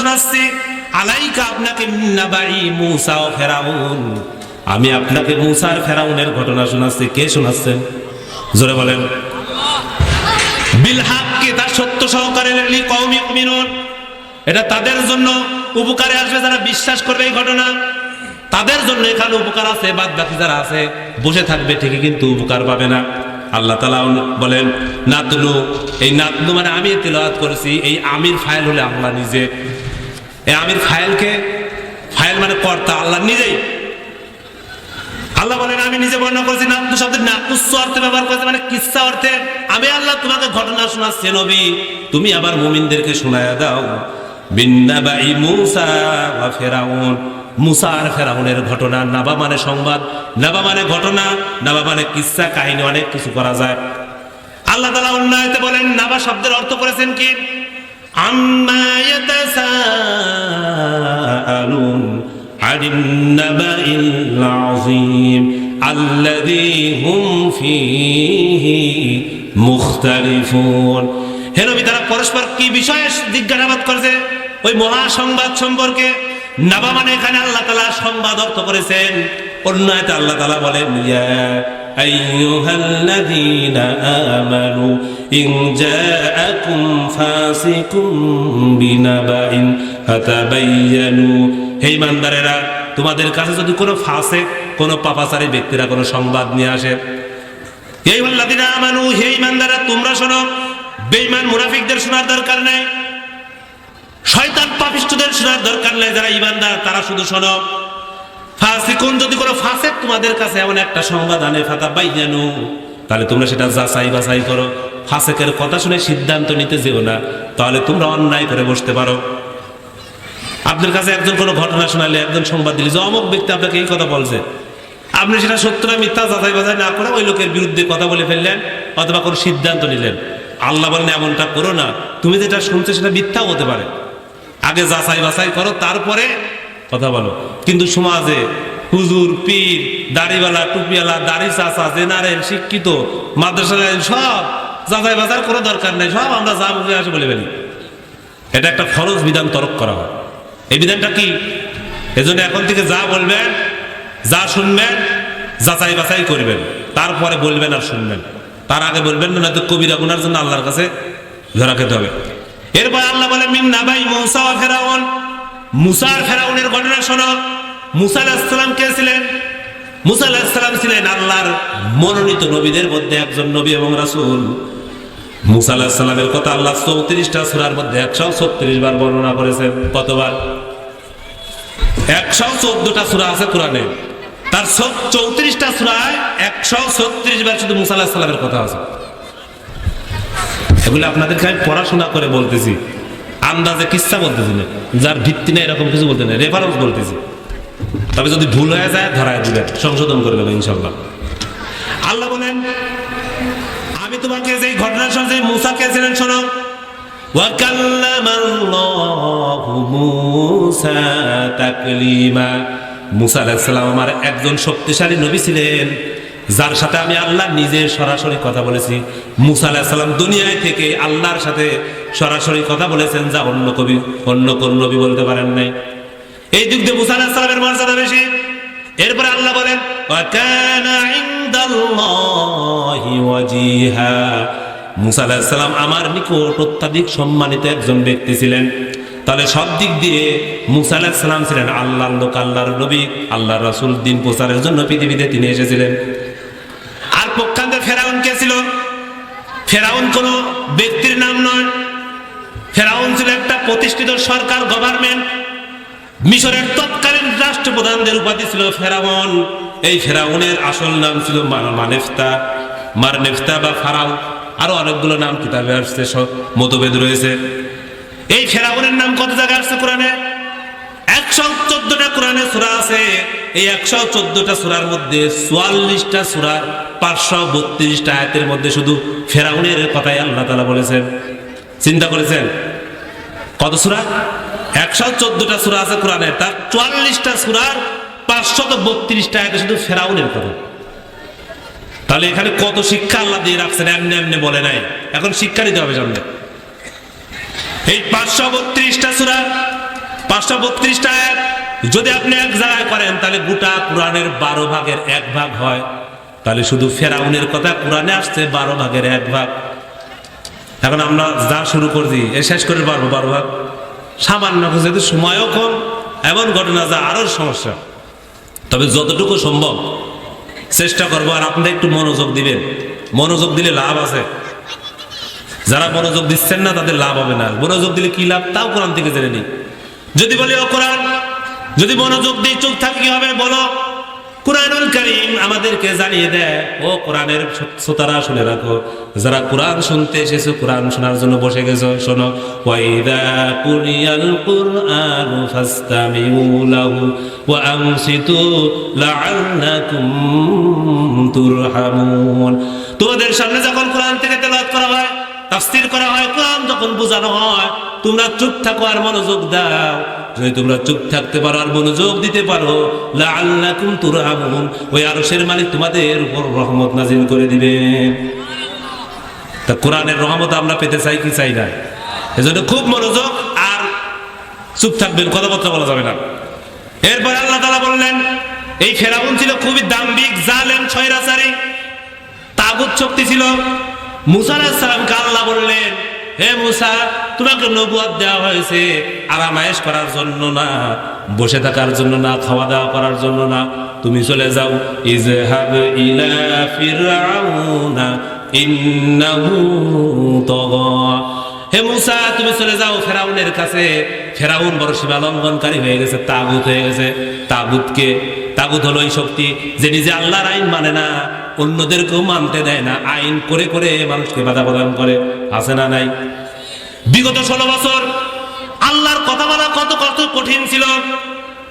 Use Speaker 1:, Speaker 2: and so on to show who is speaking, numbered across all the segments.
Speaker 1: শোনাচ্ছি আলাইকা আপনাকে মিন্নাবাই মুসা ও ফেরাউন? আমি আপনাকে মুসার ফেরাউনের ঘটনা শোনাচ্ছি, কে শোনাচ্ছেন? জোরে বলেন। বিলহাককে তার সত্য সহকারে এটা তাদের জন্য উপকারে আসবে যারা বিশ্বাস করবে এই ঘটনা। তাদের জন্য এখানে উপকার আছে বাদ বাকি যারা আছে, বসে থাকবে ঠিকই, কিন্তু উপকার পাবে না। আল্লাহ তালা বলেন, নাতলু, এই নাতলু মানে আমি তেলাওয়াত করেছি, এই আমির ফাইল হলে আল্লাহ নিজে আমির ফাইলকে ফাইল মানে কর্তা, আল্লাহ নিজেই। আল্লাহ বলেন, আমি নিজে বর্ণনা করেছি নাতলু শব্দের নাকুস্য অর্থে ব্যবহার করেছি মানে কিচ্ছা অর্থে। আমি আল্লাহ তোমাকে ঘটনা শোনাচ্ছি, নবী। তুমি আবার মুমিনদেরকে শোনায়া দাও। বিন্নাবাই মুসা ওয়া ফেরাউন। মুসা আর ফেরাউনের ঘটনা, নাবা মানে সংবাদ, নাবা মানে ঘটনা, নাবা মানে কিচ্ছা কাহিনী, অনেক কিছু করা যায়। আল্লাহ তালা অন্য বলেন, নাবা শব্দের অর্থ করেছেন কি? তারা পরস্পর কি বিষয়ে জিজ্ঞাসাবাদ করেছে? ওই মহা সংবাদ সম্পর্কে? নাবা মানে এখানে আল্লাহ সংবাদ অর্থ করেছেন। অন্য আল্লাহ তালা বলেন, ইয়া أيها الذين آمنوا إن جاءكم فاسق بنبأ فتبينوا হে ইমানদারেরা তোমাদের কাছে যদি কোনো ফাসে কোনো পাপাচারী ব্যক্তিরা কোনো সংবাদ নিয়ে আসে এই আল্লাদিনা আমানু হে ইমানদারা তোমরা শোনো বেঈমান মুনাফিকদের শোনার দরকার নেই শয়তান পাপিষ্ঠদের শোনার দরকার নেই যারা ইমানদার তারা শুধু শোনো ফাসিকুন, যদি কোনো ফাসেক তোমাদের কাছে এমন একটা সংবাদ আনে ফাতা বাইজানু তাহলে তোমরা সেটা যাচাই বাছাই করো। ফাসেকের কথা শুনে সিদ্ধান্ত নিতে যেও না, তাহলে তোমরা অন্যায় করে বসতে পারো। আপনার কাছে একজন কোনো ঘটনা শোনালে, একজন সংবাদ দিলে, যে অমুক ব্যক্তি আপনাকে এই কথা বলছে, আপনি সেটা সত্য না মিথ্যা যাচাই বাছাই না করে ওই লোকের বিরুদ্ধে কথা বলে ফেললেন, অথবা কোনো সিদ্ধান্ত নিলেন। আল্লাহ বলেন, এমনটা করো না। তুমি যেটা শুনছো সেটা মিথ্যাও হতে পারে। আগে যাচাই বাছাই করো, তারপরে কথা বলো। কিন্তু সমাজে হুজুর, পীর, দাড়িওয়ালা, টুপিওয়ালা, দাড়ি চাচা, জেনারেল, শিক্ষিত মাদ্রাসা সব যাচাই বাছাই কোনো দরকার নেই, সব আমরা যা মুখে আসে বলে ফেলি। এটা একটা ফরজ বিধান তরক করা হয়। এই বিধানটা কি? এজন্য এখন থেকে যা বলবেন, যা শুনবেন, যাচাই বাছাই করবেন। তারপরে বলবেন আর শুনবেন। তার আগে বলবেন না তো কবিরা গুনার জন্য আল্লাহর কাছে ধরা খেতে হবে। এরপর আল্লাহ বলে মিন নাবাই মুসা ওয়া ফেরাউন মুসা আর ফেরাউনের ঘটনা শোনো। মুসা আলাইহিস কে ছিলেন? মুসা আলাইহিস ছিলেন আল্লাহর মনোনীত নবীদের মধ্যে একজন নবী এবং রাসূল। মুসা আলাহিস কথা আল্লাহ চৌত্রিশটা সুরার মধ্যে একশো ছত্রিশ বার বর্ণনা করেছেন। কতবার? একশো চোদ্দটা সুরা আছে কোরআনে। তার চৌত্রিশটা সুরায় একশো ছত্রিশ বার শুধু মুসা আলাহিস কথা আছে। এগুলো আপনাদেরকে আমি পড়াশোনা করে বলতেছি। আন্দাজে কিস্তা বলতেছি না? যার ভিত্তি না এরকম কিছু বলতে না রেফারেন্স বলতেছি। তবে যদি ভুল হয়ে যায়, ধরায় দিবে সংশোধন করে দেবে ইনশাল্লাহ আল্লাহ বলেন, আমি তোমাকে যে ঘটনার সঙ্গে মুসা কে ছিলেন শোনো। মুসা আলাইহিস সালাম আমার একজন শক্তিশালী নবী ছিলেন। যার সাথে আমি আল্লাহ নিজে সরাসরি কথা বলেছি। মুসা আলাহিসাল্লাম দুনিয়ায় থেকে আল্লাহর সাথে সরাসরি কথা বলেছেন যা অন্য কবি, অন্য কোন নবী বলতে পারেন নাই। এই যুগ দিয়ে মুসা আলাহিসাল্লামের মর্যাদা বেশি। এরপরে আল্লাহ বলেন মুসা আলাহিসাল্লাম আমার নিকট অত্যাধিক সম্মানিত একজন ব্যক্তি ছিলেন। তাহলে সব দিক দিয়ে মুসা আলাহিসাল্লাম ছিলেন আল্লাহ লোক, আল্লাহর নবী আল্লাহ রসুল, দিন প্রচারের জন্য পৃথিবীতে তিনি এসেছিলেন। ফেরাউন কোন ব্যক্তির নাম নয়। ফেরাউন ছিল একটা প্রতিষ্ঠিত সরকার গভর্নমেন্ট মিশরের তৎকালীন রাষ্ট্রপ্রধানদের উপাধি ছিল ফেরাউন। এই ফেরাউনের আসল নাম ছিল মানেফতা। মারনেফতা বা ফারাও। আরও অনেকগুলো নাম কিতাবে আসছে মতভেদ রয়েছে। এই ফেরাউনের নাম কত জায়গায় আসছে কোরআনে? একশো চোদ্দটা কোরআনে সুরা আছে। এই একশো চোদ্দটা সুরার মধ্যে চুয়াল্লিশটা সুরার পাঁচশো বত্রিশটা আয়াতের মধ্যে শুধু ফেরাউনের কথাই আল্লাহ তালা বলেছেন। চিন্তা করেছেন? কত সুরা? একশো চোদ্দটা সুরা আছে কোরআনে, তার চুয়াল্লিশটা সুরার পাঁচশত বত্রিশটা আয়াতে শুধু ফেরাউনের কথা। তাহলে এখানে কত শিক্ষা আল্লাহ দিয়ে রাখছেন? এমনি এমনি বলে নাই। এখন শিক্ষা নিতে হবে সামনে। এই পাঁচশো বত্রিশটা সুরা, পাঁচশো বত্রিশটা আয়াত যদি আপনি এক জায়গায় করেন, তাহলে গোটা কোরআনের বারো ভাগের এক ভাগ হয়। তাহলে শুধু ফেরাউনের কথা কোরআনে আসছে, বারো ভাগের এক ভাগ। এখন আমরা যা শুরু করছি, এ শেষ করে পারব বারো ভাগ। সামান্য যেহেতু সময়ও কম, এমন ঘটনা যা আরও সমস্যা। তবে যতটুকু সম্ভব চেষ্টা করব, আর আপনারা একটু মনোযোগ দিবেন। মনোযোগ দিলে লাভ আছে। যারা মনোযোগ দিচ্ছেন না, তাদের লাভ হবে না। মনোযোগ দিলে কি লাভ? তাও কোরআন থেকে জেনে নিই যদি বলি ও কোরআন যদি মনোযোগ দিয়ে চুপ থাকে কি হবে, বলো, কোরআনুল করিম আমাদেরকে জানিয়ে দেয় ও কোরআনের শ্রোতারা শুনে রাখো। যারা কোরআন শুনতে এসেছ, কোরআন শোনার জন্য বসে গেছো, শোনো। ওয়াইদা কুরিয়াল কুরআন ফাস্তামিউ লাহু ওয়া আনসিতু তুরহামুন। তোমাদের সামনে যখন কোরআন থেকে তেলাওয়াত করা হয় তাফসীর করা হয় কোরআন যখন বোঝানো হয়, তোমরা চুপ থাকো আর মনোযোগ দাও। যদি তোমরা চুপ থাকতে পারো আর মনোযোগ দিতে পারো, লাআল্লাকুম তুরহামুন, ওই আরশের মালিক তোমাদের উপর রহমত নাজিল করে দিবে। তা কোরআনের রহমত আমরা পেতে চাই কি চাই না? এজন্য খুব মনোযোগ আর চুপ থাকবেন, কথাবার্তা বলা যাবে না। এরপর আল্লাহ তাআলা বললেন, এই ফেরাউন ছিল খুবই দাম্ভিক, জালেম ছয়রাচারী তাগুত শক্তি ছিল। মুসা আলাহিসাল্লামকে আল্লাহ বললেন, হে মুসা, তোমাকে নবুয়াদ দেওয়া হয়েছে আরামায়েশ করার জন্য না, বসে থাকার জন্য না খাওয়া দাওয়া করার জন্য না। তুমি চলে যাও। ইজহাব ইলা ফিরআউনা ইন্নাহু তাগা। হে মুসা, তুমি চলে যাও ফেরাউনের কাছে। ফেরাউন বড় সীমা লঙ্ঘনকারী হয়ে গেছে, তাগুত হয়ে গেছে। তাগুতকে, তাগুত হলো এই শক্তি যে নিজে আল্লাহর আইন মানে না, অন্যদেরকেও মানতে দেয় না, আইন করে করে মানুষকে বাধা প্রদান করে, আছে না নাই? বিগত ষোলো বছর আল্লাহর কথা বলা কত কত কঠিন ছিল।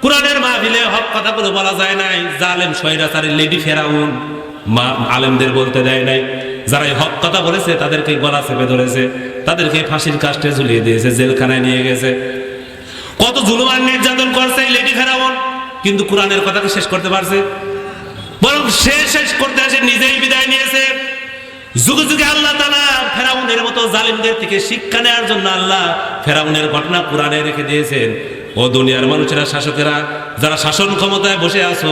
Speaker 1: কোরআনের মাহফিলে হক কথাগুলো বলা যায় নাই, জালেম সৈরাচারের লেডি ফেরাউন, মা, আলেমদের বলতে দেয় নাই। যারা হক কথা বলেছে, তাদেরকে গলা চেপে ধরেছে, তাদেরকে ফাঁসির কাস্টে ঝুলিয়ে দিয়েছে, জেলখানায় নিয়ে গেছে। জুলুমান নির্যাতন করছে লেডি ফেরাউন। কিন্তু কোরআনের কথাকে শেষ করতে পারছে? বরং সে শেষ করতে এসে নিজেই বিদায় নিয়েছে। যুগে যুগে আল্লাহ তালা ফেরাউনের মতো জালিমদের থেকে শিক্ষা নেওয়ার জন্য আল্লাহ ফেরাউনের ঘটনা কোরআনে রেখে দিয়েছেন। ও দুনিয়ার মানুষেরা, শাসকেরা, যারা শাসন ক্ষমতায় বসে আছো,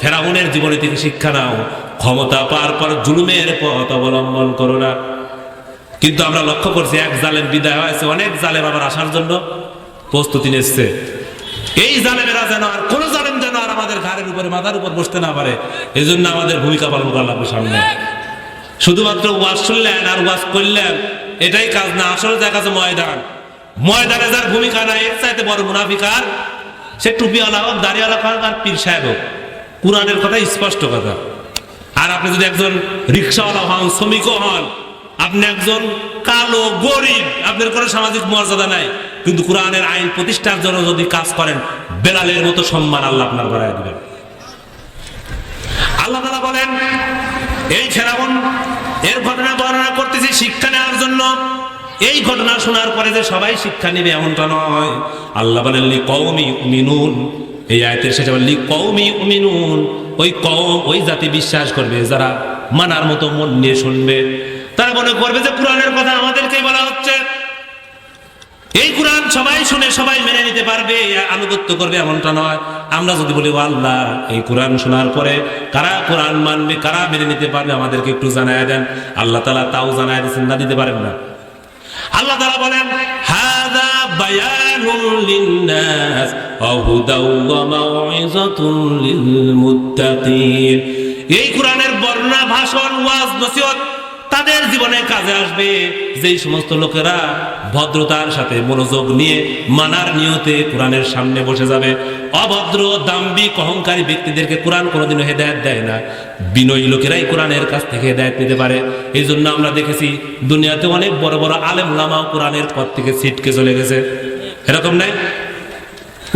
Speaker 1: ফেরাউনের জীবনে থেকে শিক্ষা নাও। ক্ষমতা পার পর জুলুমের পথ অবলম্বন করো না। কিন্তু আমরা লক্ষ্য করছি, এক জালেম বিদায় হয়েছে, অনেক জালেম আবার আসার জন্য। প্রস্তুতি নিচ্ছে। এই জালেমেরা যেন আর, কোন জালেম যেন আর আমাদের ঘাড়ের উপরে, মাথার উপর বসতে না পারে এই জন্য আমাদের ভূমিকা পালন করা লাগবে সামনে। শুধুমাত্র ওয়াজ শুনলেন আর ওয়াজ করলেন, এটাই কাজ না, আসলে দেখা যাচ্ছে ময়দান। ময়দানে যার ভূমিকা নাই এর চাইতে বড় মুনাফিকার সে টুপিওয়ালা হোক, দাড়িওয়ালা হোক, আর পীর সাহেব হোক। কোরআনের কথা স্পষ্ট কথা। আর আপনি যদি একজন রিক্সাওয়ালা হন, শ্রমিকও হন, আপনি একজন কালো গরিব, আপনার কোনো সামাজিক মর্যাদা নাই। কিন্তু কোরআনের আইন প্রতিষ্ঠার জন্য যদি কাজ করেন, বেলালের মতো সম্মান আল্লাহ আপনার বাড়ায় দিবেন। আল্লাহ তালা বলেন, এই ফেরাউন, এর ঘটনা বর্ণনা করতেছি শিক্ষা নেওয়ার জন্য। এই ঘটনা শোনার পরে যে সবাই শিক্ষা নেবে এমনটা নয়। আল্লাহ বলেন লি কৌমি মিনুন এই আয়তের শেষে লি কৌমি মিনুন ওই কম ওই জাতি বিশ্বাস করবে, যারা মানার মতো মন নিয়ে শুনবে। তারা মনে করবে যে কোরআনের কথা আমাদেরকেই বলা হচ্ছে। এই কোরআন সবাই শুনে সবাই মেনে নিতে পারবে আনুগত্য করবে এমনটা নয়। আমরা যদি বলি আল্লাহ, এই কোরআন শোনার পরে কারা কোরআন মানবে, কারা মেনে নিতে পারবে, আমাদেরকে একটু জানায় দেন। আল্লাহ তালা তাও জানায় দিচ্ছেন না দিতে পারেন না। আল্লাহ তালা বলেন হাদা এই কোরআনের বর্ণনা ভাষণ ওয়াজ, নসিহত তাদের জীবনে কাজে আসবে। যেই সমস্ত লোকেরা ভদ্রতার সাথে মনোযোগ নিয়ে মানার নিয়তে কোরআনের সামনে বসে যাবে, অভদ্র দাম্বিক অহংকারী ব্যক্তিদেরকে কোরআন কোনোদিনও হেদায়ত দেয় না। বিনয়ী লোকেরাই কোরআনের কাছ থেকে হেদায়ত নিতে পারে। এই জন্য আমরা দেখেছি, দুনিয়াতে অনেক বড় বড় আলেম লামাও কোরআনের পথ থেকে ছিটকে চলে গেছে। এরকম নাই?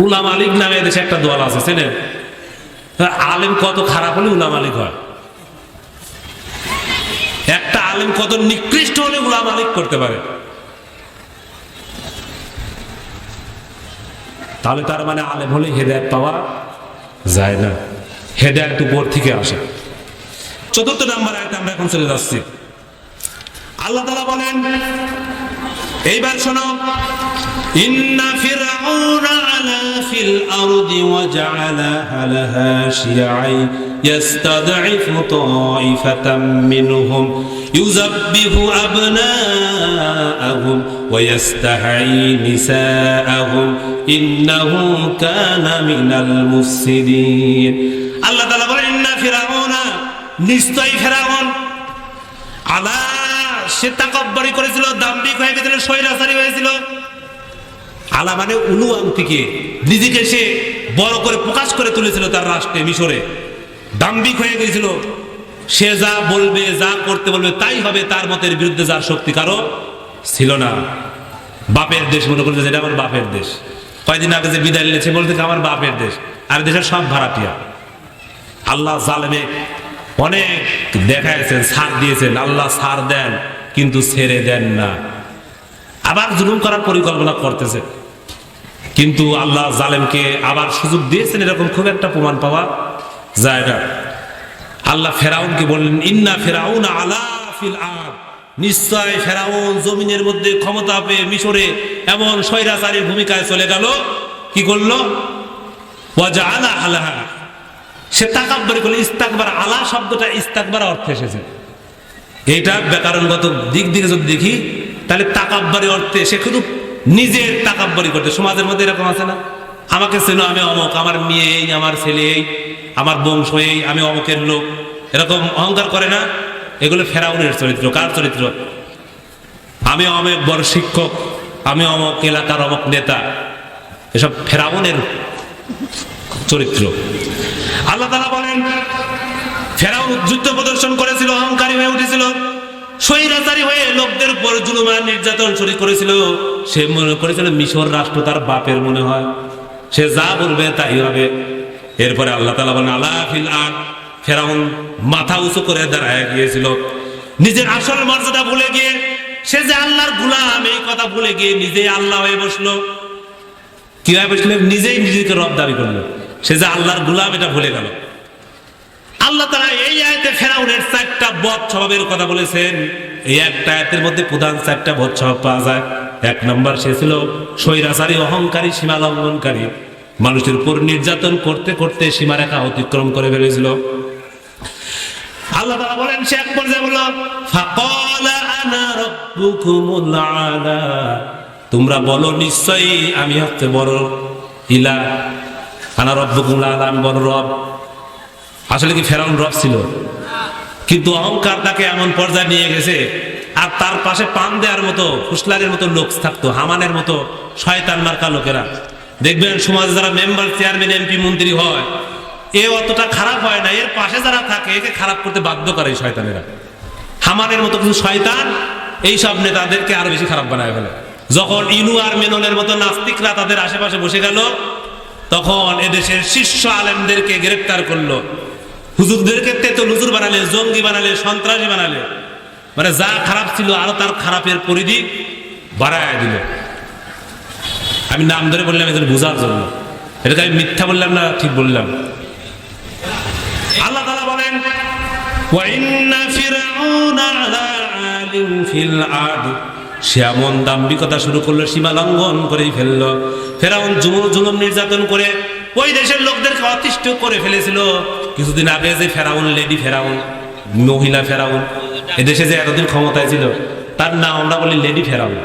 Speaker 1: উলাম আলিক নামে দেশে একটা দল আছে, চেনেন? আলেম কত খারাপ হলে উলাম আলিক হয়। আলেম কত নিকৃষ্ট হলে গুলাম আলিক করতে পারে? তাহলে তার মানে আলেম হলে হেদায়ত পাওয়া যায় না। হেদায়ত উপর থেকে আসে। চতুর্থ নাম্বার আয়তে আমরা এখন চলে যাচ্ছি। আল্লাহ তালা বলেন, এইবার শোনো إن فرعون علا في الأرض وجعل أهلها شيعا يستضعف طائفة منهم يذبح أبناءهم ويستحيي نساءهم إنه كان من المفسدين الله تعالى বলেন إن فرعون নিশ্চয়ই ফেরাউন আলা সে তাকব্বরি করেছিল দাম্ভিক হয়ে গেছিল স্বৈরাচারী হয়েছিল আলা মানে উলু থেকে। নিজেকে সে বড় করে প্রকাশ করে তুলেছিল তার রাষ্ট্রে, মিশরে। দাম্ভিক হয়ে গেছিল সে যা বলবে, যা করতে বলবে, তাই হবে তার মতের বিরুদ্ধে যার শক্তি কারও ছিল না। বাপের দেশ, মনে করছে যেটা আমার বাপের দেশ। কয়েকদিন আগে যে বিদায় নিয়েছে বলতে আমার বাপের দেশ। আর দেশের সব ভাড়াটিয়া। আল্লাহ জালেমে অনেক দেখাইছেন, সার দিয়েছেন। আল্লাহ সার দেন, কিন্তু ছেড়ে দেন না। আবার জুলুম করার পরিকল্পনা করতেছে। কিন্তু আল্লাহ জালেমকে আবার সুযোগ দিয়েছেন এরকম খুব একটা প্রমাণ পাওয়া যায় না। আল্লাহ ফেরাউনকে বললেন, ইন্না ফেরাউন আলা ফিল আর নিশ্চয় ফেরাউন জমিনের মধ্যে ক্ষমতা পেয়ে মিশরে এমন স্বৈরাচারীর ভূমিকায় চলে গেল। কি করল? আলা আলাহা। সে তাকাব্বরি করলে, ইস্তাকবার আলা শব্দটা ইস্তাকবার অর্থে এসেছে। এইটা ব্যাকরণগত দিক দিকে যদি দেখি তাহলে তাকাব্বারি অর্থে সে শুধু নিজের তাকাব্বারি করতে, সমাজের মধ্যে এরকম আছে না? আমাকে চেনো, আমি অমক, আমার মেয়ে এই, আমার ছেলে এই, আমার বংশ এই, আমি অমকের লোক। এরকম অহংকার করে না? এগুলো ফেরাউনের চরিত্র, কার চরিত্র? আমি অনেক বড় শিক্ষক, আমি অমক, এলাকার অমক নেতা। এসব ফেরাউনের চরিত্র। আল্লাহ তালা বলেন, ফেরাউন যুদ্ধ প্রদর্শন করেছিল, অহংকারী হয়ে উঠেছিল। স্বৈরাচারী হয়ে লোকদের উপর জুলুমান নির্যাতন শুরু করেছিল। সে মনে করেছিল মিশর রাষ্ট্র তার বাপের মনে হয়। সে যা বলবে তাই হবে। এরপরে আল্লাহ তালা বলেন আল্লাহ ফিল আর ফেরাউন মাথা উঁচু করে দাঁড়ায় গিয়েছিল। নিজের আসল মর্যাদা ভুলে গিয়ে, সে যে আল্লাহর গুলাম, এই কথা ভুলে গিয়ে নিজে আল্লাহ হয়ে বসল। কীভাবে বসল? নিজেই নিজেকে রব দাবি করল। সে যে আল্লাহর গুলাম, এটা ভুলে গেল। আল্লাহ তারা এই আয়তে ফেরাউনের চারটা বদ স্বভাবের কথা বলেছেন। এই একটা আয়াতের মধ্যে প্রধান চারটা বদ স্বভাব পাওয়া যায়। এক নম্বর সে ছিল স্বৈরাচারী, অহংকারী, সীমা লঙ্ঘনকারী। মানুষের উপর নির্যাতন করতে করতে সীমারেখা অতিক্রম করে ফেলেছিল। আল্লাহ তাআলা বলেন, সে এক পর্যায়ে বলল তোমরা বলো, নিশ্চয়ই আমি হচ্ছে বড় ইলা। আনা রব্বুকুমুল আলা, আমি বড় রব। আসলে কি ফেরাউন রব ছিল? কিন্তু অহংকার তাকে এমন পর্যায়ে নিয়ে গেছে, আর তার পাশে পান দেওয়ার মতো, ফুসলারের মতো লোক থাকতো, হামানের মতো শয়তান মার্কা লোকেরা। দেখবেন সমাজে যারা মেম্বার, চেয়ারম্যান, এমপি, মন্ত্রী হয়, এ অতটা খারাপ হয় না, এর পাশে যারা থাকে, একে খারাপ করতে বাধ্য করে এই শয়তানেরা। হামানের মতো কিছু শয়তান এইসব নেতাদেরকে আরও বেশি খারাপ বানায় ফেলে। যখন ইনু আর মেননের মতো নাস্তিকরা তাদের আশেপাশে বসে গেল, তখন এদেশের শীর্ষ আলেমদেরকে গ্রেপ্তার করল। হুজুরদেরকে তেতুল হুজুর বানালে, জঙ্গি বানালে, সন্ত্রাসী বানালে। মানে যা খারাপ ছিল আরও তার খারাপের পরিধি বাড়ায় দিল। আমি নাম ধরে বললাম এদের বোঝার জন্য। এটা আমি মিথ্যা বললাম না, ঠিক বললাম। আল্লাহ তালা বলেন সে এমন দাম্ভিকতা শুরু করল, সীমা লঙ্ঘন করেই ফেলল। ফেরাউন জুলুম নির্যাতন করে ওই দেশের লোকদেরকে অতিষ্ঠ করে ফেলেছিল। কিছুদিন আগে যে ফেরাউন, লেডি ফেরাউন, মহিলা ফেরাউন, এদেশে যে এতদিন ক্ষমতায় ছিল, তার নাম আমরা বলি লেডি ফেরাউন।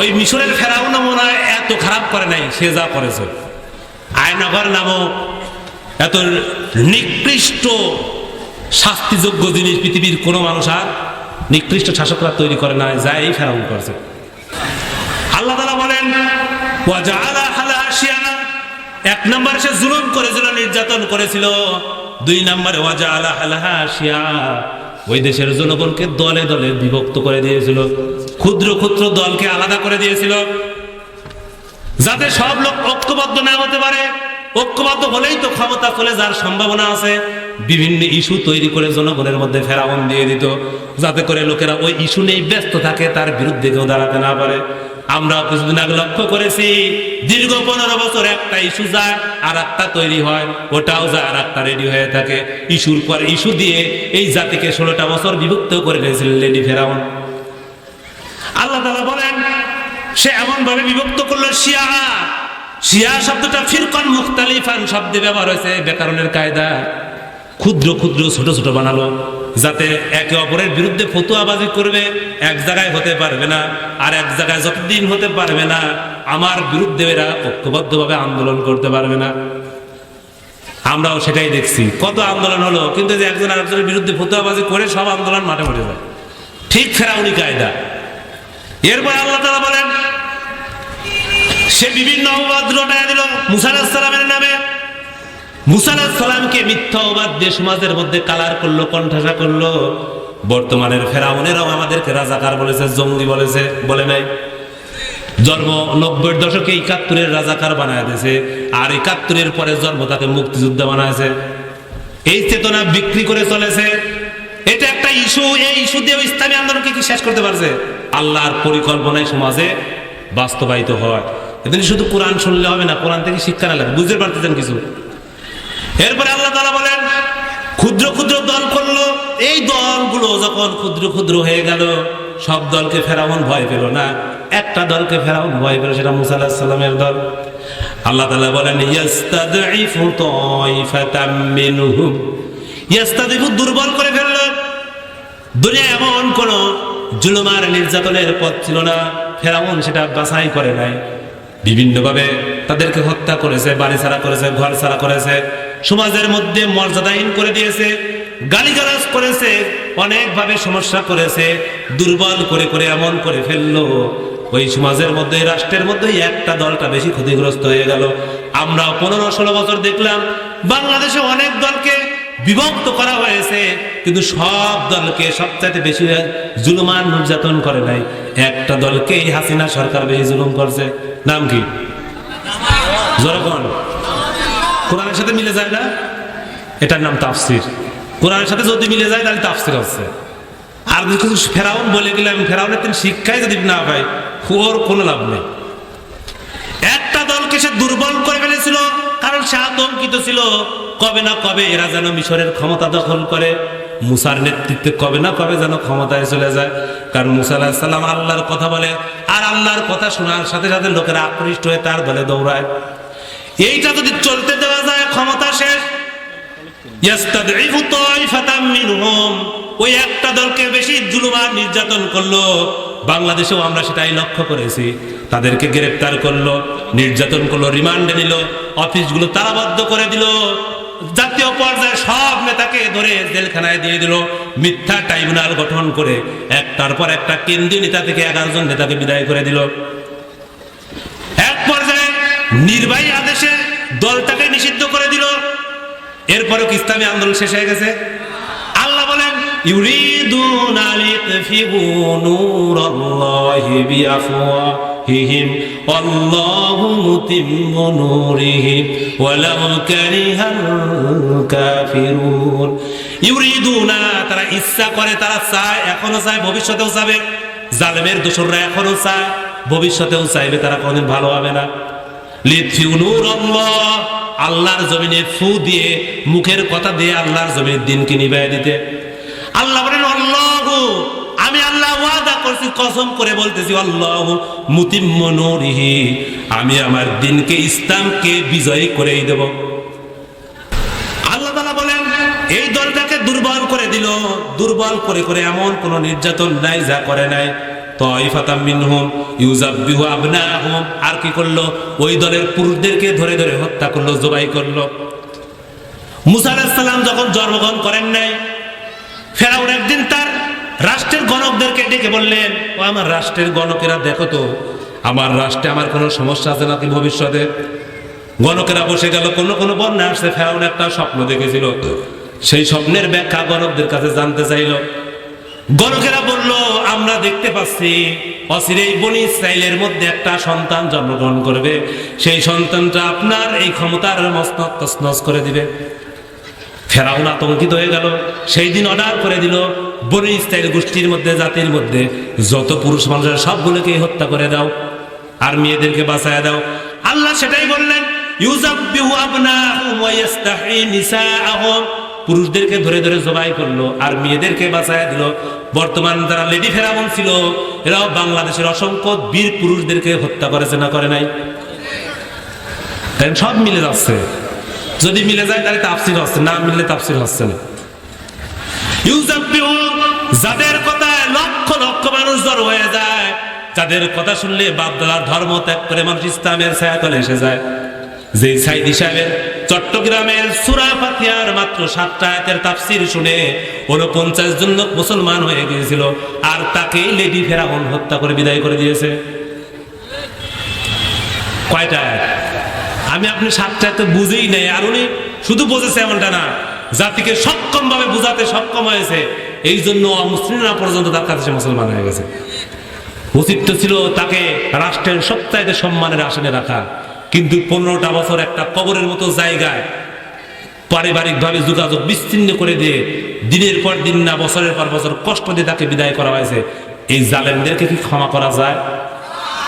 Speaker 1: ওই মিশরের ফেরাউন মনে হয় এত খারাপ করে নাই, সে যা করেছে। আয়নগর নামক এত নিকৃষ্ট, শাস্তিযোগ্য জিনিস পৃথিবীর কোনো মানুষ আর নিকৃষ্ট শাসকরা তৈরি করে না যা এই ফেরাউন করছে। আল্লাহ তালা বলেন। এক নম্বরে সে জুলুম করেছিল নির্যাতন করেছিল। দুই নম্বরে, ওয়াজআলা হালাহা শিয়া। ওই দেশের জনগণকে দলে দলে বিভক্ত করে দিয়েছিল। ক্ষুদ্র ক্ষুদ্র দলকে আলাদা করে দিয়েছিল। যাতে সব লোক ঐক্যবদ্ধ না হতে পারে। ঐক্যবদ্ধ হলেই তো ক্ষমতা চলে যাওয়ার সম্ভাবনা আছে। বিভিন্ন ইস্যু তৈরি করে জনগণের মধ্যে ফেরাউন দিয়ে দিত। যাতে করে লোকেরা ওই ইস্যু নিয়ে ব্যস্ত থাকে, তার বিরুদ্ধে কেউ দাঁড়াতে না পারে। আমরা কিছুদিন আগে লক্ষ্য করেছি, দীর্ঘ পনেরো বছর একটা ইস্যু যায় আর একটা তৈরি হয়, ওটাও যায় আর একটা রেডি হয়ে থাকে। ইস্যুর পর ইস্যু দিয়ে এই জাতিকে ষোলোটা বছর বিভক্ত করে নিয়েছিলেন লেডি ফেরাউন। আল্লাহ তালা বলেন, সে এমন ভাবে বিভক্ত করল শিয়া। শিয়া শব্দটা ফিরকন মুখতালিফান শব্দে ব্যবহার হয়েছে, ব্যাকরণের কায়দা। ক্ষুদ্র ক্ষুদ্র, ছোট ছোট বানালো। যাতে একে অপরের বিরুদ্ধে ফতুয়াবাজি করবে, এক জায়গায় হতে পারবে না, আর এক জায়গায় যতদিন হতে পারবে না, আমার বিরুদ্ধে এরা ঐক্যবদ্ধভাবে আন্দোলন করতে পারবে না। আমরাও সেটাই দেখছি। কত আন্দোলন হলো, কিন্তু যে একজন আরেকজনের বিরুদ্ধে ফতুয়াবাজি করে সব আন্দোলন মাঠে মাঠে যায়। ঠিক ফেরাউনি কায়দা। এরপর আল্লাহ তালা বলেন, সে বিভিন্ন অবাদ রটায় দিল মুসা আলাহিসাল্লামের নামে। মুসা আলাহিসাল্লামকে মিথ্যা অবাদ দিয়ে সমাজের মধ্যে কালার করল, কণ্ঠাসা করল। বর্তমানের ফেরাউনেরাও আমাদেরকে রাজাকার বলেছে, জঙ্গি বলেছে, বলে নাই। জন্ম নব্বই দশকে একাত্তরের রাজাকার বানায় দিয়েছে, আর একাত্তরের পরে জন্ম তাকে মুক্তিযুদ্ধ বানাইছে। এই চেতনা বিক্রি করে চলেছে। এটা একটা ইস্যু, এই ইস্যু দিয়ে ইসলামী আন্দোলনকে কি শেষ করতে পারছে? আল্লাহর পরিকল্পনায় সমাজে বাস্তবায়িত হয়। এদিন শুধু কোরআন শুনলে হবে না, কোরআন থেকে শিক্ষা না লাগে বুঝতে পারতেছেন কিছু? এরপরে আল্লাহ তালা বলেন, ক্ষুদ্র ক্ষুদ্র দল করল। এই দলগুলো যখন ক্ষুদ্র ক্ষুদ্র হয়ে গেল, সব দলকে ফেরাউন ভয় পেল না। একটা দলকে ফেরাউন ভয় পেল, সেটা মুসা দল। আল্লাহ তালা বলেন, ইয়াস্তাদঈফু তাইফাতাম মিনহুম। ইয়াস্তাদিফু দুর্বল করে ফেলল। দুনিয়া এমন কোন জুলুমার নির্যাতনের পথ ছিল না। ফেরাউন সেটা বাছাই করে নাই। বিভিন্নভাবে তাদেরকে হত্যা করেছে, বাড়ি ছাড়া করেছে, ঘর ছাড়া করেছে। সমাজের মধ্যে মর্যাদাহীন করে দিয়েছে, গালিগালাজ করেছে, অনেকভাবে সমস্যা করেছে, দুর্বল করে করে এমন করে ফেলল। ওই সমাজের মধ্যে রাষ্ট্রের মধ্যে একটা দলটা বেশি ক্ষতিগ্রস্ত হয়ে গেল। আমরা পনেরো ষোলো বছর দেখলাম, বাংলাদেশে অনেক দলকে বিভক্ত করা হয়েছে, কিন্তু সব দলকে সবচাইতে বেশি জুলুমান নির্যাতন করে নাই। একটা দলকে এই হাসিনা সরকার বেশি জুলুম করছে। নাম কি? জনগণ কোরআনের সাথে মিলে যায় না? এটার নাম তাফসির। কোরআনের সাথে যদি মিলে যায়, তাহলে তাফসির হচ্ছে আর শুধু ফেরাউন বলে গেলে, আমি ফেরাউনের তিন শিক্ষাই যদি না পাই, ওর কোনো লাভ নেই। একটা দলকে সে দুর্বল করে ফেলেছিল, কারণ সে আতঙ্কিত ছিল। কবে না কবে এরা যেন মিশরের ক্ষমতা দখল করে। মুসার নেতৃত্বে কবে না কবে যেন ক্ষমতায় চলে যায়। কারণ মুসা আলাহিসাল্লাম আল্লাহর কথা বলে, আর আল্লাহর কথা শোনার সাথে সাথে লোকেরা আকৃষ্ট হয়ে তার দলে দৌড়ায়। এইটা যদি চলতে দেওয়া যায়, ক্ষমতা শেষ। ওই একটা দলকে বেশি জুলুম নির্যাতন করল। বাংলাদেশেও আমরা সেটাই লক্ষ্য করেছি। তাদেরকে গ্রেফতার করল, নির্যাতন করল, রিমান্ডে নিল, অফিসগুলো তালাবদ্ধ করে দিল। জাতীয় পর্যায়ে সব নেতাকে ধরে জেলখানায় দিয়ে দিল। মিথ্যা ট্রাইব্যুনাল গঠন করে একটার পর একটা কেন্দ্রীয় নেতা থেকে এগারো জন নেতাকে বিদায় করে দিল। নির্বাহী আদেশে দলটাকে নিষিদ্ধ করে দিল। এরপরে কি ইসলামী আন্দোলন শেষ হয়ে গেছে? আল্লাহ বলেন তারা ইচ্ছা করে, তারা চায়, এখনও চায়, ভবিষ্যতেও চাবে। জালেমের দোসররা এখনও চায়, ভবিষ্যতেও চাইবে, তারা কোনদিন ভালো হবে না। আল্লাহর জমিনে ফু দিয়ে, মুখের কথা দিয়ে আল্লাহর জমিনের দিনকে নিবাই দিতে। আল্লাহ বলেন, আল্লাহ, আমি আল্লাহ ওয়াদা করছি, কসম করে বলতেছি, আল্লাহ মুতিম্ম নূরিহি, আমি আমার দিনকে, ইসলামকে বিজয়ী করেই দেব। আল্লাহ তাআলা বলেন, এই দলটাকে দুর্বল করে দিল। দুর্বল করে করে এমন কোন নির্যাতন নাই, যা করে নাই। আর কি করল? ওই দলের পুরুষদেরকে ধরে ধরে হত্যা করল, জবাই করল। মুসা আলাইহিস যখন জন্মগ্রহণ করেন নাই, ফেরাউন একদিন তার রাষ্ট্রের গণকদেরকে ডেকে বললেন, ও আমার রাষ্ট্রের গণকেরা দেখো তো, আমার রাষ্ট্রে আমার কোনো সমস্যা আছে নাকি ভবিষ্যতে? গণকেরা বসে গেল, কোনো কোনো বন্যা আসছে। ফেরাউন একটা স্বপ্ন দেখেছিল। সেই স্বপ্নের ব্যাখ্যা গণকদের কাছে জানতে চাইল। গণকেরা বলল, আমরা দেখতে পাচ্ছি অচিরেই বনি ইসরায়েলের মধ্যে একটা সন্তান জন্মগ্রহণ করবে। সেই সন্তানটা আপনার এই ক্ষমতার মস্তক তসনস করে দিবে। ফেরাউন আতঙ্কিত হয়ে গেল। সেই দিন অর্ডার করে দিল বনি ইসরায়েল গোষ্ঠীর মধ্যে, জাতির মধ্যে, যত পুরুষ মানুষের সবগুলোকে হত্যা করে দাও আর মেয়েদেরকে বাঁচায় দাও। আল্লাহ সেটাই বললেন ইউজাব্বিহু আবনাহুম ওয়া ইস্তাহি নিসাআহুম। পুরুষদেরকে ধরে ধরে জবাই করল, আর মেয়েদেরকে বাঁচায় দিল। বর্তমান যারা লেডি ফেরামন ছিল, এরাও বাংলাদেশের অসংখ্য বীর পুরুষদেরকে হত্যা করেছে না করে নাই? সব মিলে যাচ্ছে। যদি মিলে যায়, তাহলে তাফসির হচ্ছে, না মিললে তাফসির হচ্ছে না। যাদের কথায় লক্ষ লক্ষ মানুষ জড়ো হয়ে যায়, যাদের কথা শুনলে বাপদাদার ধর্ম ত্যাগ করে মানুষ ইসলামের ছায়াতলে এসে যায়। যে সাইদ হিসাবে চট্টগ্রামের সুরা ফাতিহার মাত্র সাতটা আয়াতের তাফসির শুনে উনপঞ্চাশ জন লোক মুসলমান হয়ে গিয়েছিল আর তাকে লেডি ফেরাউন হত্যা করে বিদায় করে দিয়েছে। কয়টা? আমি আপনি সাতটা তো বুঝেই নাই, আর উনি শুধু বুঝেছে এমনটা না, জাতিকে সক্ষম ভাবে বুঝাতে সক্ষম হয়েছে। এই জন্য মুসলিমরা পর্যন্ত তার কাছে মুসলমান হয়ে গেছে। উচিত ছিল তাকে রাষ্ট্রের সপ্তাহে সম্মানের আসনে রাখা। কিন্তু পনেরোটা বছর একটা কবরের মতো জায়গায় পারিবারিক ভাবে যোগাযোগ বিচ্ছিন্ন করে দিয়ে দিনের পর দিন না, বছরের পর বছর কষ্ট দিয়ে তাকে বিদায় করা হয়েছে। এই জালেমদেরকে কি ক্ষমা করা যায়?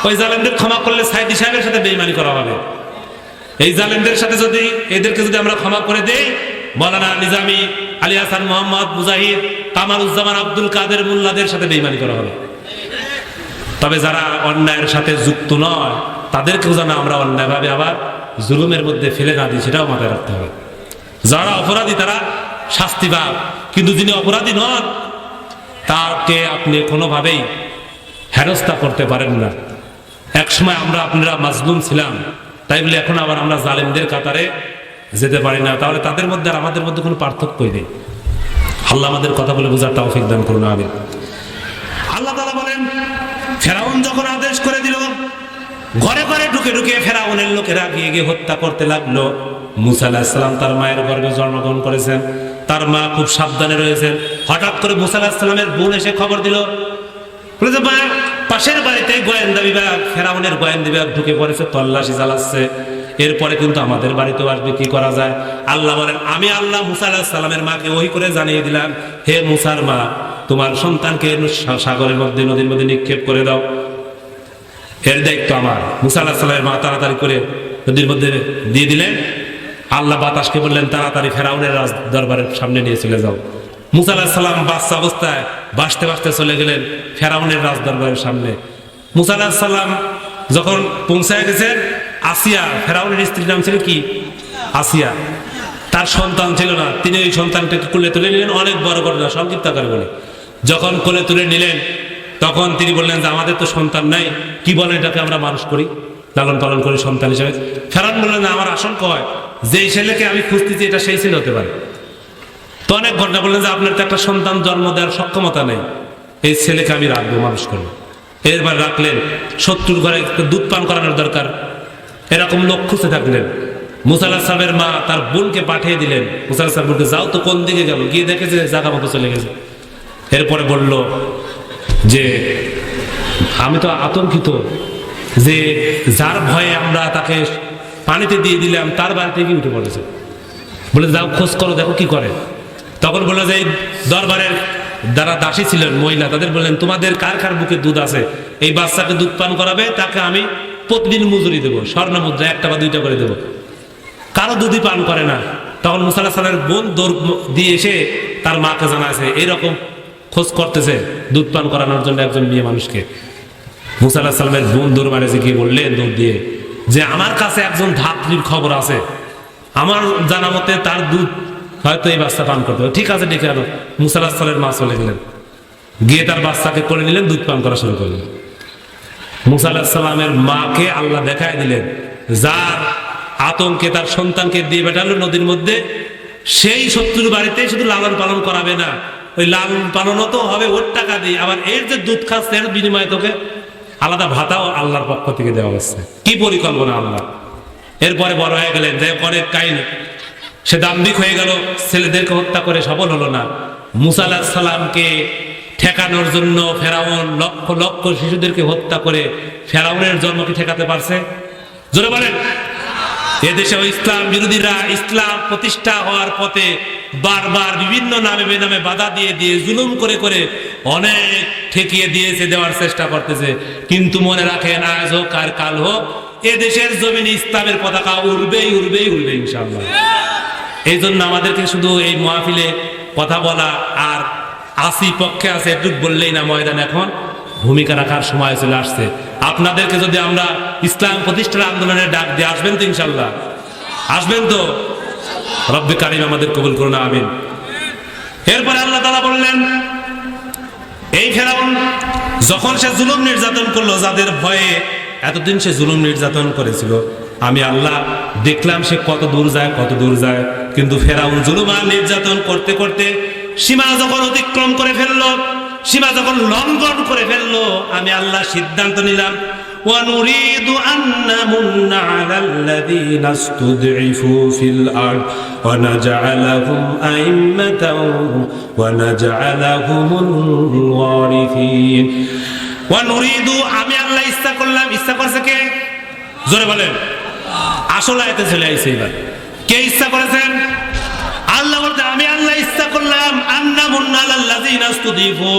Speaker 1: ওই জালেমদের ক্ষমা করলে সাইদি সাহেবের সাথে বেইমানি করা হবে। এই জালেমদের সাথে যদি, এদেরকে যদি আমরা ক্ষমা করে দেই, মৌলানা নিজামি আলী হাসান মোহাম্মদ মুজাহিদ, কামারুজ্জামান আব্দুল কাদের মোল্লাদের সাথে বেইমানি করা হবে। তবে যারা অন্যায়ের সাথে যুক্ত নয় তাদেরকেও যেন আমরা অন্যায়ভাবে আবার জুলুমের মধ্যে ফেলে না দিই, সেটাও মাথায় রাখতে হবে। যারা অপরাধী তারা শাস্তি পাক কিন্তু যিনি অপরাধী নন, তাকে আপনি কোনোভাবেই হেনস্থা করতে পারেন না। একসময় আমরা আপনারা মাজলুম ছিলাম, তাই বলে এখন আবার আমরা জালেমদের কাতারে যেতে পারি না। তাহলে তাদের মধ্যে আর আমাদের মধ্যে কোনো পার্থক্যই নেই। আল্লাহ আমাদের কথা বলে বোঝার তৌফিক দান করুন আমি আল্লাহ তালা বলেন, ফেরাউন যখন আদেশ করে দিল ঘরে ঘরে ঢুকে ঢুকে ফেরাউনের লোকেরা গিয়ে গিয়ে হত্যা করতে লাগল। মুসা আলাহিসাল্লাম তার মায়ের গর্ভে জন্মগ্রহণ করেছেন। তার মা খুব সাবধানে রয়েছেন হঠাৎ করে মুসা আলাহিসাল্লামের বোন এসে খবর দিল। বলে যে মা, পাশের বাড়িতে গোয়েন্দা বিভাগ, ফেরাউনের গোয়েন্দা বিভাগ ঢুকে পড়েছে, তল্লাশি চালাচ্ছে। এরপরে কিন্তু আমাদের বাড়িতেও আসবে, কি করা যায়? আল্লাহ বলেন, আমি আল্লাহ মুসা আলাহ সাল্লামের মাকে ওই করে জানিয়ে দিলাম, হে মুসার মা, তোমার সন্তানকে সাগরের মধ্যে, নদীর মধ্যে নিক্ষেপ করে দাও। এর দায়িত্ব আমার। মুসা আলাহ সাল্লামের মা তাড়াতাড়ি করে নদীর মধ্যে দিয়ে দিলেন। আল্লাহ বাতাসকে বললেন, তাড়াতাড়ি ফেরাউনের রাজ দরবারের সামনে নিয়ে চলে যাও। মুসা আলাহ সাল্লাম বাচ্চা অবস্থায় বাঁচতে বাঁচতে চলে গেলেন ফেরাউনের রাজ দরবারের সামনে। মুসা সাল্লাম যখন পৌঁছায় গেছেন, আসিয়া, ফেরাউনের স্ত্রীর নাম ছিল কি? আসিয়া। তার সন্তান ছিল না। তিনি ওই সন্তানটাকে কোলে তুলে নিলেন, অনেক বড় ঘটনা সংক্ষিপ্ত করে বলে। যখন কোলে তুলে নিলেন তখন তিনি বললেন যে আমাদের তো সন্তান নাই। কি বলেন এটাকে আমরা মানুষ করি? লালন পালন করি সন্তান হিসেবে। ফেরান বললেন যে আমার আশঙ্কা হয়। যে ছেলেকে আমি খুঁজতেছি, এটা সেই ছেলে হতে পারে। তো অনেক ঘটনা বললেন যে আপনার তো একটা সন্তান জন্ম দেওয়ার সক্ষমতা নেই। এই ছেলেকে আমি রাখব, মানুষ করব। এরবার রাখলেন, শত্রুর ঘরে দুধ পান করানোর দরকার। এরকম লোক খুঁজে থাকলেন। মুসাল্লাহ সাহেবের মা তার বোনকে পাঠিয়ে দিলেন। মুসাল্লাহ সাহেব বলতে যাও তো কোন দিকে গেল? গিয়ে দেখেছে জায়গা মতো চলে গেছে। এরপরে বলল যে আমি তো আতঙ্কিত যে যার ভয়ে আমরা তাকে পানিতে দিয়ে দিলাম, তার বাড়িতে কি উঠে পড়েছে। বলে, যাও, খোঁজ করো, দেখো কি করে। তখন বলল যে দরবারের যারা দাসী ছিলেন, মহিলা, তাদের বললেন, তোমাদের কার কার বুকে দুধ আছে? এই বাচ্চাকে দুধ পান করাবে, তাকে আমি প্রতিদিন মজুরি দেবো, স্বর্ণ মুদ্রা, একটা বা দুইটা করে দেবো। কারও দুধই পান করে না। তখন মুসাল্লাহ সালের বোন দৌড় দিয়ে এসে তার মাকে জানাছে এরকম খোঁজ করতেছে, দুধ পান করানোর জন্য একজন মেয়ে মানুষকে। মুসাল্লাহ সাল্লামের বোন দৌড় মারেছে গিয়ে বললেন দৌড় দিয়ে, যে আমার কাছে একজন ধাত্রীর খবর আছে। আমার জানা মতে তার দুধ হয়তো এই বাচ্চা পান করতে ঠিক আছে, ডেকে আনো। মুসাল্লাহ সালের মা চলে গেলেন। গিয়ে তার বাচ্চাকে করে নিলেন, দুধ পান করা শুরু করলেন। মুসা সাল্লামের মাকে আল্লাহ দেখায় দিলেন, যার আতঙ্কে তার সন্তানকে দিয়ে বেটালো নদীর মধ্যে, সেই শত্রুর বাড়িতে শুধু লালন পালন করাবে না। ওই লালন পালনও তো হবে, ওর টাকা দিয়ে। আবার এর যে দুধ খাচ্ছে, এর বিনিময়ে তোকে আলাদা ভাতাও আল্লাহর পক্ষ থেকে দেওয়া হচ্ছে। কি পরিকল্পনা আল্লাহ? এরপরে বড় হয়ে গেলেন যে অনেক কাহিনী। সে দাম্ভিক হয়ে গেল, ছেলেদেরকে হত্যা করে সফল হলো না। মুসা সালামকে ঠেকানোর জন্য ফেরাউন লক্ষ লক্ষ শিশুদেরকে হত্যা করে ফেরাউনের জন্ম কি ঠেকাতে পারছে। জোরে বলেন। এদেশে ইসলাম বিরোধীরা ইসলাম প্রতিষ্ঠা হওয়ার পথে বারবার বিভিন্ন নামে বেনামে বাধা দিয়ে দিয়ে জুলুম করে করে অনেক ঠেকিয়ে দিয়েছে, দেওয়ার চেষ্টা করতেছে। কিন্তু মনে রাখেন, আজ হোক আর কাল হোক, এদেশের দেশের জমিনে ইসলামের পতাকা উড়বেই উড়বেই উড়বে ইনশাল্লাহ এই জন্য আমাদেরকে শুধু এই মহাফিলে কথা বলা আর আসি পক্ষে আছে একটু বললেই না ময়দান এখন। ভূমিকা রাখার সময় চলে আসছে। আপনাদেরকে যদি আমরা ইসলাম প্রতিষ্ঠার আন্দোলনের ডাক দিয়ে আসবেন তো ইনশাল্লাহ। আসবেন তো? রব্বি কারিম আমাদের কবুল করুন, আমিন। এরপরে আল্লাহ তালা বললেন, এই ফেরাউন যখন সে জুলুম নির্যাতন করল, যাদের ভয়ে এতদিন সে জুলুম নির্যাতন করেছিল, আমি আল্লাহ দেখলাম সে কত দূর যায়, কত দূর যায়। কিন্তু ফেরাউন জুলুম আর নির্যাতন করতে করতে সীমা যখন অতিক্রম করে ফেলল সীমা যখন লঙ্ঘন করে ফেললো আমি আল্লাহ সিদ্ধান্ত নিলাম ونريد أن نمن على الذين استضعفوا في الأرض ونجعلهم أئمة ونجعلهم الوارثين ونريد আমি আল্লাহ ইচ্ছা করলাম ইচ্ছা করছে কে জোরে বলেন আসল আয়তে চলে আইছে এবার কে ইচ্ছা করেছেন আল্লাহ বলতে আমি আল্লাহ ইচ্ছা করলাম, আন্না মুন্না আল্লাযিনা ইস্তুদিফু।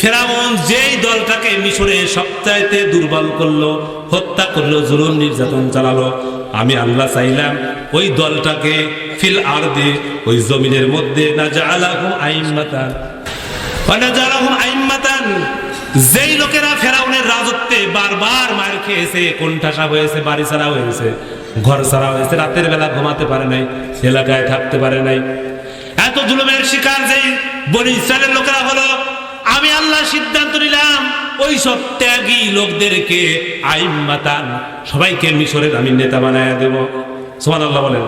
Speaker 1: ফেরাউন যেই দলটাকে মিশরে সবচাইতে দুর্বল করল, হত্যা করল, জুলুম নির্যাতন চালালো, আমি আল্লাহ চাইলাম ওই দলটাকে ফিল আরদে, ওই জমিনের মধ্যে না জালাহুম আইম্মাতান। ওয়া জালাহুম আইম্মাতান। যেই লোকেরা ফেরাউনের রাজত্বে বারবার মার খেয়েছে, কোণঠাসা হয়েছে বাড়ি ছাড়া হয়েছে ঘর ছাড়া হয়েছে, রাতের বেলা ঘুমাতে পারে নাই, এলাকায় থাকতে পারে নাই। এত জুলুমের শিকার যেই বনি ইসরায়েলের লোকেরা হলো, আমি আল্লাহ সিদ্ধান্ত নিলাম ওই সব ত্যাগী লোকদেরকে আইম্মাতান, সবাইকে মিশরের আমি নেতা বানায় দেব। সোমান আল্লাহ বলেন।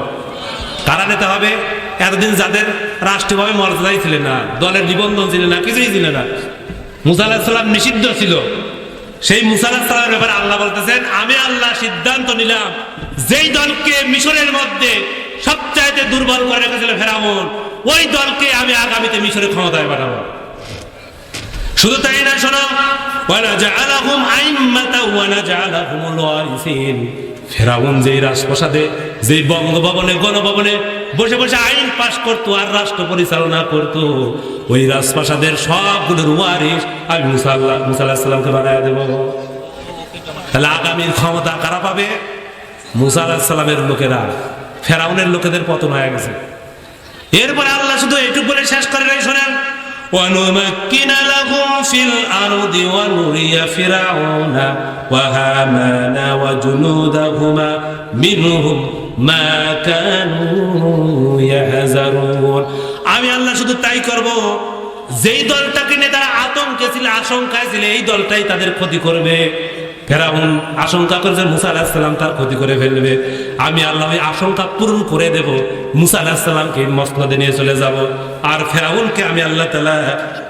Speaker 1: কারা নেতা হবে? এতদিন যাদের রাষ্ট্রীয়ভাবে মর্যাদাই ছিলেন না, দলের নিবন্ধন ছিলেন না, কিছুই ছিলেন না। মুসা আলাহিসাল্লাম নিষিদ্ধ ছিল। সেই মুসা আলাহিসাল্লামের ব্যাপারে আল্লাহ বলতেছেন, আমি আল্লাহ সিদ্ধান্ত নিলাম, যেই দলকে মিশরের মধ্যে সবচাইতে দুর্বল করে রেখেছিল ফেরাউন, ওই দলকে আমি আগামীতে মিশরের ক্ষমতায় পাঠাবো। শুধু তাই না, শোনো ফেরাউন যেই রাজপ্রাসাদে, যেই বঙ্গভবনে, গণভবনে বসে বসে আইন পাশ করতো আর রাষ্ট্র পরিচালনা করতো ওই রাজপ্রাসাদের সবগুলোর ওয়ারিস আমি মুসা আল্লাহ মুসা আল্লাহ সাল্লামকে বানায় দেব তাহলে আগামীর ক্ষমতা কারা পাবে মুসা আল্লাহ সাল্লামের লোকেরা ফেরাউনের লোকেদের পতন হয়ে গেছে এরপরে আল্লাহ শুধু এইটুকু বলে শেষ করে নাই শোনেন ونمكن لهم في الأرض ونري فرعون وهامان وجنودهما منهم মা আমি আল্লাহ শুধু তাই করব, যেই দলটাকে নিয়ে তারা আতঙ্কে ছিল, আশঙ্কায় ছিল, এই দলটাই তাদের ক্ষতি করবে। ফেরাউন আশঙ্কা করেছে, মুসা আলাহিসাল্লাম তার ক্ষতি করে ফেলবে। আমি আল্লাহ আশঙ্কা পূরণ করে দেব, মুসা আলাহিসাল্লামকে মসলাদে নিয়ে চলে যাব। আর ফেরাউনকে আমি আল্লাহ তালা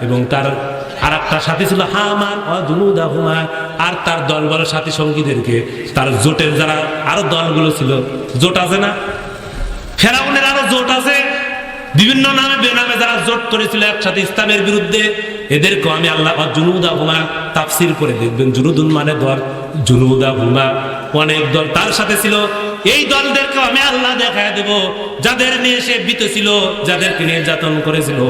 Speaker 1: এবং তার আর একটা সাথে ছিল, হামান অদুদা হুমা আর তার দল বল সাথী সঙ্গীদেরকে, তার জোটের যারা আরও দলগুলো ছিল, জোট আছে না? ফেরাউনের আরও জোট আছে। বিভিন্ন নামে বেনামে যারা জোট করেছিল একসাথে ইসলামের বিরুদ্ধে, এদেরকেও আমি আল্লাহ জুনুদা হুমা তাফসির করে দেখবেন। জুনুদুন মানে দল, জুনুদা হুমা অনেক দল তার সাথে ছিল। এই দলদেরকে আমি আল্লাহ দেখায় দেব। যাদের নিয়ে সে বিত ছিল, যাদেরকে নির্যাতন করেছিল,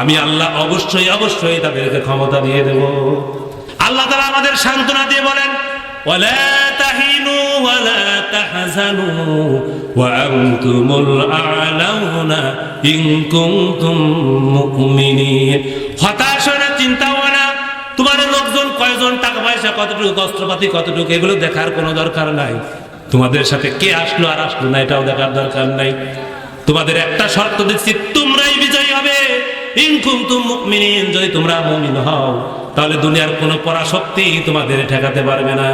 Speaker 1: আমি আল্লাহ অবশ্যই অবশ্যই তাদেরকে ক্ষমতা দিয়ে দেব। আল্লাহ তালা আমাদের সান্ত্বনা দিয়ে বলেন লোকজন কয়জন টাকা পয়সা, কতটুকু কতটুকু, এগুলো দেখার কোনো দরকার নাই। তোমাদের সাথে কে আসলো আর আসলো না, এটাও দেখার দরকার নাই। তোমাদের একটা শর্ত দিচ্ছি, তোমরাই বিজয়ী হবে। ইনকুম তুম যদি তোমরা মমিন হও তাহলে দুনিয়ার কোনো পরাশক্তি তোমাদের ঠেকাতে পারবে না।